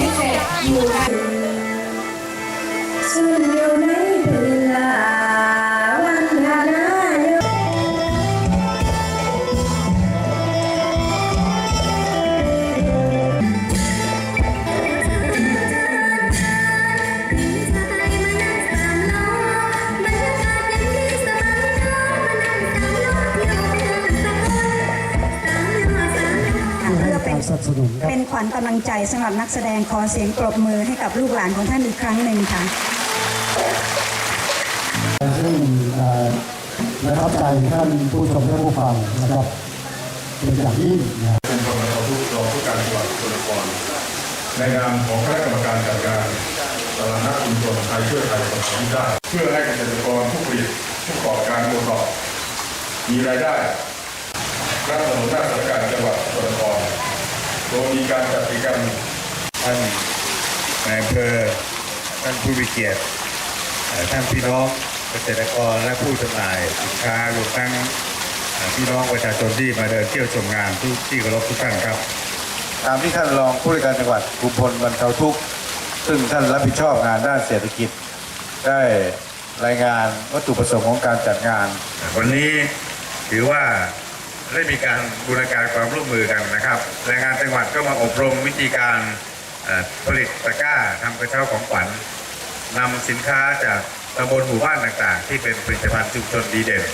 พิเศษอยู่กันซึ่งอยู่ในเสนับสนุนครับ เป็นขวัญกำลังใจสำหรับนักแสดงขอเสียงปรบมือให้กับลูกหลานของท่านอีกครั้งหนึ่งค่ะซึ่งเอ่อประทับใจท่านผู้ชมและผู้ฟังนะครับเป็นอย่างยิ่งนะเป็นกรรมการผู้รองผู้การจังหวัดสกลนครในนามของคณะกรรมการจัดการตลาดนัดชุมชนไทยช่วยไทยสองได้ เพื่อให้เกษตรกรผู้ผลิตผู้ประกอบการโอท็อปมีรายได้รับสนุนด้านสถานการณ์จังหวัดสกลนคร โดยมีการจัดกิจกรรมท่านนายอำเภอท่านผู้มีเกียรติเอ่อท่านพี่น้องเกษตรกรและผู้จำหน่ายสินค้ารวมทั้งเอ่อพี่น้องประชาชนที่มาเดินเที่ยวชมงานทุกที่เคารพทุกท่านครับ ตามที่ท่านรองผู้ว่าการจังหวัดกุมพลบรรเทาทุกข์ซึ่งท่านรับผิดชอบงานด้านเศรษฐกิจ ได้รายงานวัตถุประสงค์ของการจัดงาน วันนี้ถือว่า ได้มีการบูรณาการความร่วมมือกันนะครับแรงงานจังหวัดก็มาอบรมวิธีการผลิตตะกร้าทำกระเช้าของขวัญนำสินค้าจากตำบลหมู่บ้านต่างๆ ที่เป็นผลิตภัณฑ์ชุมชนดีเด่น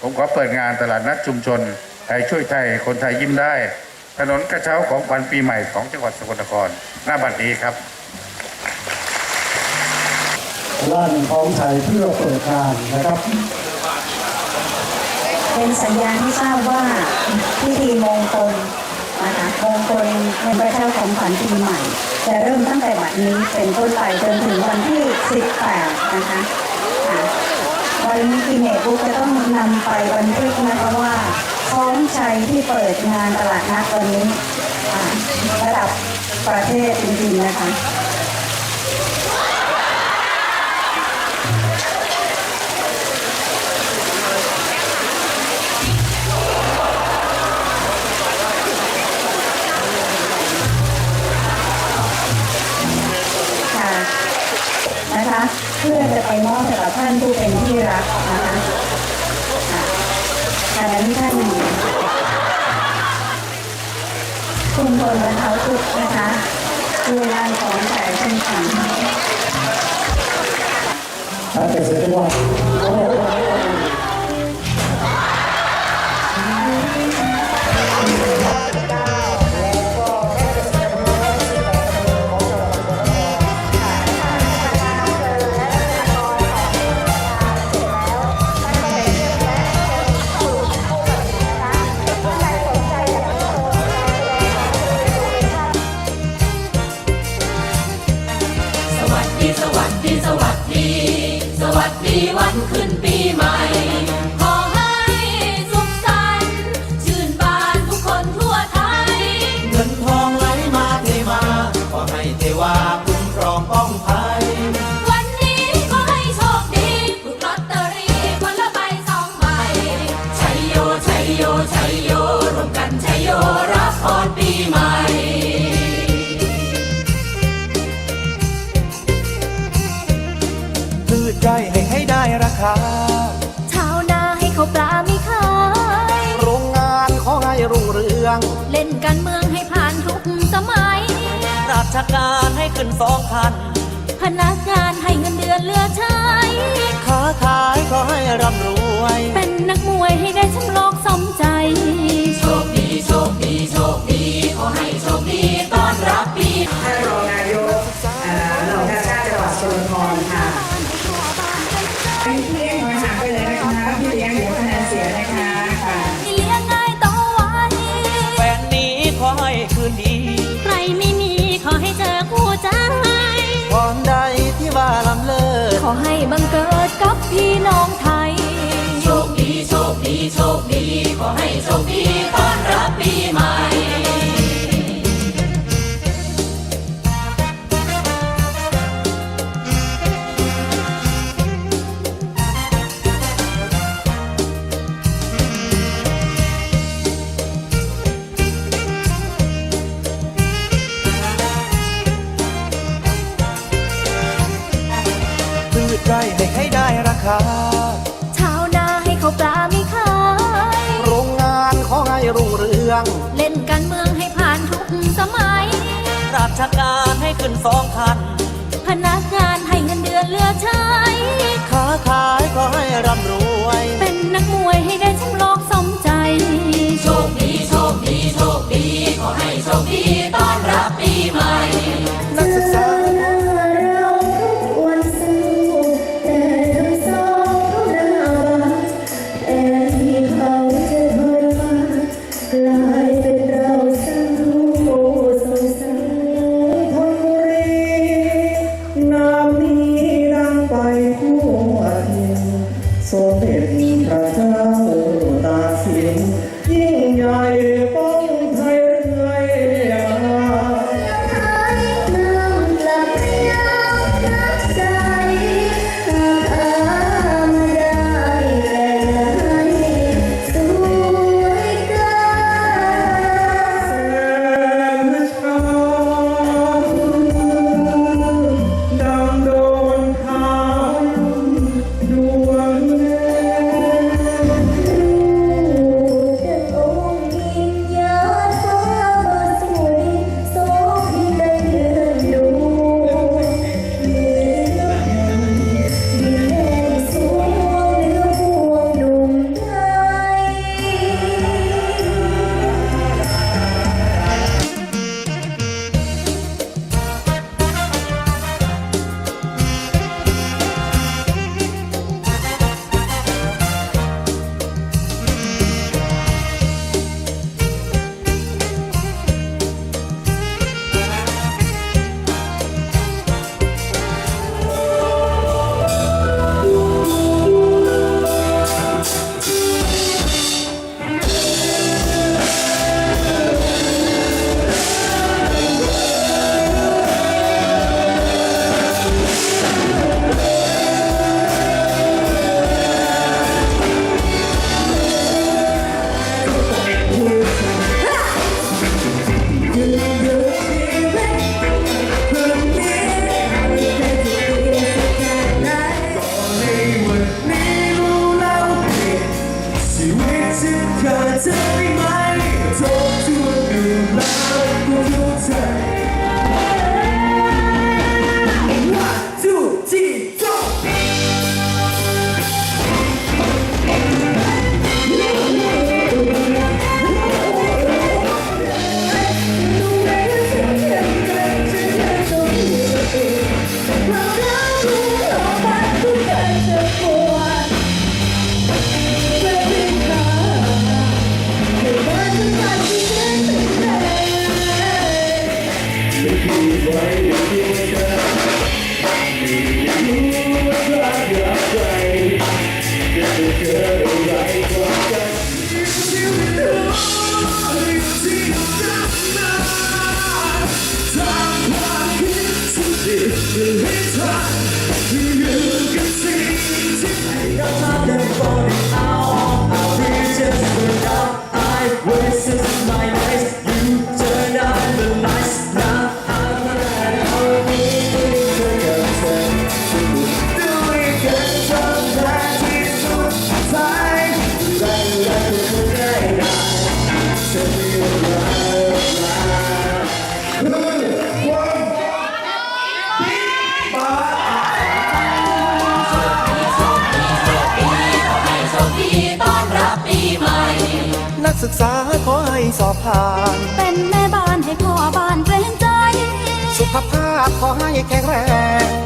ผมขอเปิดงานตลาดนัดชุมชนไทยช่วยไทยคนไทยยิ้มได้ ถนนกระเช้าของขวัญปีใหม่ของจังหวัดสกลนครหน้าบัดนี้ครับร้านของไทยเพื่อเปิดงานนะครับ เป็นสัญญาณที่ทราบว่าพิธีมงคลนะคะมงคลในพระเจ้าของขวัญปีใหม่ จะเริ่มตั้งแต่บัดนี้เป็นต้นไปจนถึงวันที่ 18 นะคะวันนี้กินเนบุ๊กจะต้องนำไปบันทึกนะคะว่าของชัยที่เปิดงานตลาดนัดวันนี้ระดับประเทศจริงๆนะคะ เพื่อจะไปมอบให้กับท่านผู้เป็นที่รักนะคะค่ะขณะนี้ท่านคุณพลบรรเทาทุกข์นะคะดูแลของแต่เช่นกันท่ ไร่ให้ให้ได้ราคา ชาวนาให้เขาวปลาไม่ขาย โรงงานขอให้รุ่งเรือง เล่นการเมืองให้ผ่านทุกสมัย ราชการให้ขึ้นสองพัน พนักงานให้เงินเดือนเหลือใช้ ค้าขายขอให้ร่ำรวย เป็นนักมวยให้ได้แชมป์โลกสมใพี่น้องไทย โชคดี โชคดี โชคดี ขอให้โชคดีต้อนรับปี ค้า ชาวนาให้เขาปลาไม่ขาย โรงงานขอให้รุ่งเรือง เล่นการเมืองให้ผ่านทุกสมัย ราชการให้ขึ้นสองคัน ศึกษาขอให้สอบผ่าน เป็นแม่บ้านให้พ่อบ้านเกรงใจ สุขภาพขอให้แข็งแรง